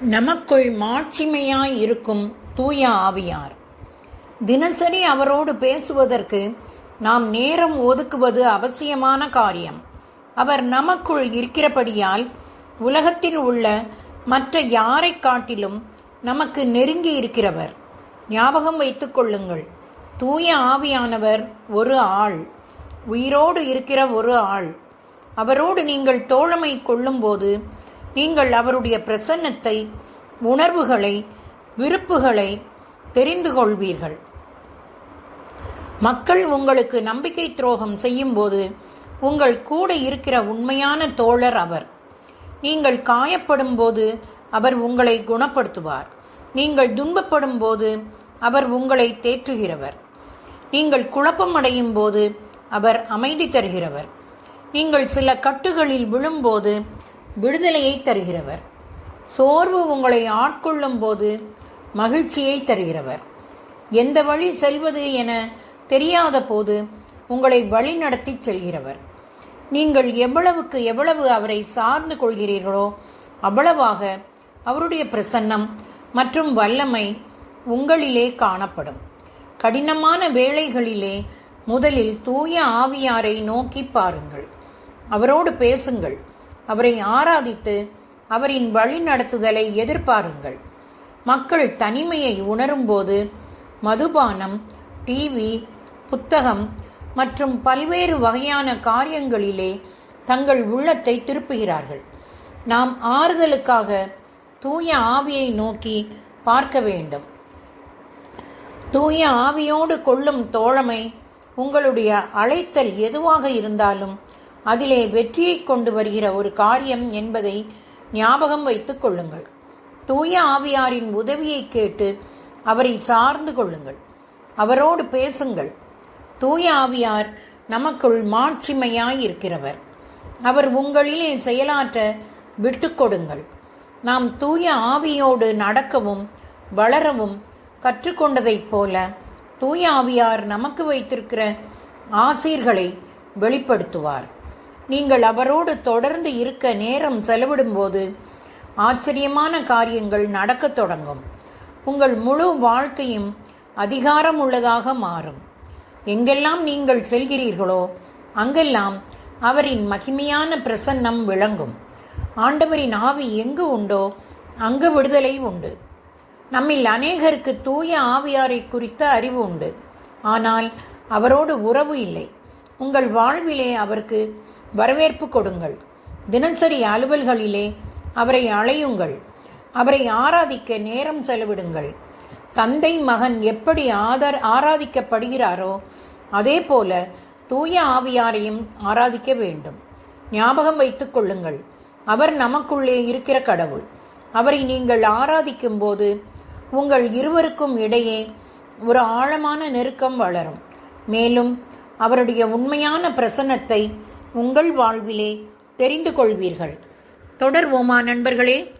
நமக்குள் மாட்சிமையாய் இருக்கும் தூய ஆவியார். தினசரி அவரோடு பேசுவதற்கு நாம் நேரம் ஒதுக்குவது அவசியமான காரியம். அவர் நமக்குள் இருக்கிறபடியால் உலகத்தில் உள்ள மற்ற யாரைக் காட்டிலும் நமக்கு நெருங்கி இருக்கிறவர். ஞாபகம் வைத்துக் கொள்ளுங்கள். தூய ஆவியானவர் ஒரு ஆள். உயிரோடு இருக்கிற ஒரு ஆள். அவரோடு நீங்கள் தோழமை கொள்ளும்போது நீங்கள் அவருடைய பிரசன்னத்தை உணர்வுகளை விருப்புகளை தெரிந்து கொள்வீர்கள். மக்கள் உங்களுக்கு நம்பிக்கை துரோகம் செய்யும்போது உங்கள் கூட இருக்கிற உண்மையான தோழர் அவர். நீங்கள் காயப்படும் போது அவர் உங்களை குணப்படுத்துவார். நீங்கள் துன்பப்படும் போது அவர் உங்களை தேற்றுகிறவர். நீங்கள் குழப்பம் அடையும் போது அவர் அமைதி தருகிறவர். நீங்கள் சில கட்டுகளில் விழும்போது விடுதலையை தருகிறவர். சோர்வு உங்களை ஆட்கொள்ளும் போது மகிழ்ச்சியை தருகிறவர். எந்த வழி செல்வது என தெரியாத போது உங்களை வழிநடத்தி செல்கிறவர். நீங்கள் எவ்வளவுக்கு எவ்வளவு அவரை சார்ந்து கொள்கிறீர்களோ அவ்வளவாக அவருடைய பிரசன்னம் மற்றும் வல்லமை உங்களிலே காணப்படும். கடினமான வேளைகளிலே முதலில் தூய ஆவியாரை நோக்கி பாருங்கள். அவரோடு பேசுங்கள். அவரை ஆராதித்து அவரின் வழிநடத்துதலை எதிர்பாருங்கள். மக்கள் தனிமையை உணரும்போது மதுபானம் டிவி புத்தகம் மற்றும் பல்வேறு வகையான காரியங்களிலே தங்கள் உள்ளத்தை திருப்புகிறார்கள். நாம் ஆறுதலுக்காக தூய ஆவியை நோக்கி பார்க்க வேண்டும். தூய ஆவியோடு கொள்ளும் தோழமை உங்களுடைய அழைத்தல் எதுவாக இருந்தாலும் அதிலே வெற்றியை கொண்டு வருகிற ஒரு காரியம் என்பதை ஞாபகம் வைத்துக் கொள்ளுங்கள். தூய ஆவியாரின் உதவியை கேட்டு அவரை சார்ந்து கொள்ளுங்கள். அவரோடு பேசுங்கள். தூய ஆவியார் நமக்குள் மாட்சிமையாய் இருக்கிறவர் அவர் உங்களிலே செயலாற்ற விட்டு கொடுங்கள். நாம் தூய ஆவியோடு நடக்கவும் வளரவும் கற்றுக்கொண்டதைப் போல தூய ஆவியார் நமக்கு வைத்திருக்கிற ஆசீர்களை வெளிப்படுத்துவார். நீங்கள் அவரோடு தொடர்ந்து இருக்க நேரம் செலவிடும்போது ஆச்சரியமான காரியங்கள் நடக்கத் தொடங்கும். உங்கள் முழு வாழ்க்கையும் அதிகாரம் உள்ளதாக மாறும். எங்கெல்லாம் நீங்கள் செல்கிறீர்களோ அங்கெல்லாம் அவரின் மகிமையான பிரசன்னம் விளங்கும். ஆண்டவரின் ஆவி எங்கு உண்டோ அங்கு விடுதலை உண்டு. நம்மில் அநேகருக்கு தூய ஆவியாரை குறித்த அறிவு உண்டு. ஆனால் அவரோடு உறவு இல்லை. உங்கள் வாழ்விலே அவருக்கு வரவேற்பு கொடுங்கள். தினசரி அலுவல்களிலே அவரை அழையுங்கள். அவரை ஆராதிக்க நேரம் செலவிடுங்கள். தந்தை மகன் எப்படி ஆதர் ஆராதிக்கப்படுகிறாரோ அதே போல தூய ஆவியாரையும் ஆராதிக்க வேண்டும். ஞாபகம் வைத்துக் கொள்ளுங்கள். அவர் நமக்குள்ளே இருக்கிற கடவுள். அவரை நீங்கள் ஆராதிக்கும் போது உங்கள் இருவருக்கும் இடையே ஒரு ஆழமான நெருக்கம் வளரும். மேலும் அவருடைய உண்மையான பிரசன்னத்தை உங்கள் வாழ்விலே தெரிந்து கொள்வீர்கள். தொடர்வோமா நண்பர்களே?